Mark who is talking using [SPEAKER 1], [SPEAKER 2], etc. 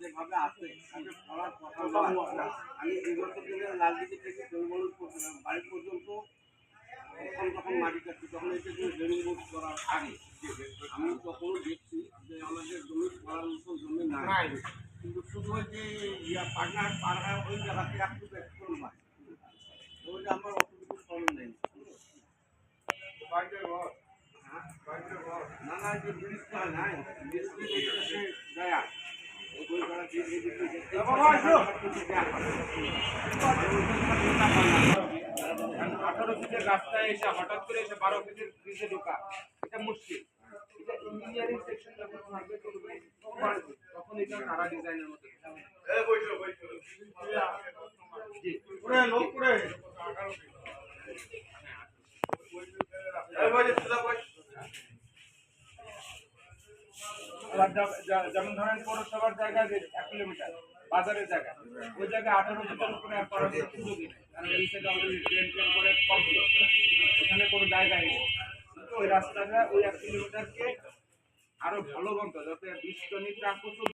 [SPEAKER 1] যেভাবে আছে তাতে করার কথা। আমি বিগত দিনে লালদিঘি থেকে জলবল বাড়ি পর্যন্ত তখন যখন মাটি কাটছি তখন এটা যে জমি বোধ করার আগে আমি তখনও দেখছি যে আমাদের জমি করার মতো জমি নাই। কিন্তু শুধু ওই যে ইয়া পাটনার পাড়া ওই জায়গাতে একটু একটু হয়। ওইটা আমার অতটুকু স্মরণ নেই। হ্যাঁ? না না যে ব্রিজটা নাই। ব্রিজ থেকে দয়া ওই জায়গা দিয়ে এদিকে
[SPEAKER 2] আঠারো ফিটের রাস্তায় এসে হঠাৎ করে এসে বারো ফিটের ব্রিজে ঢোকা এটা মুশকিল ইঞ্জিনিয়ারিং সেকশন যখন করবে তখন এটা তারা ডিজাইনের জি আবার যেমন ধরেন পৌরসভার জায়গা যে এক কিলোমিটার, বাজারের জায়গা, ওই জায়গায় আঠারো মিটার উপরে আর করার সুযোগই নেই। কারণ করে কম ওখানে কোনো জায়গায় নেই। ওই রাস্তাটা ওই এক কিলোমিটারকে আরও ভালো বন্ধ, যাতে বিশ ট্রাক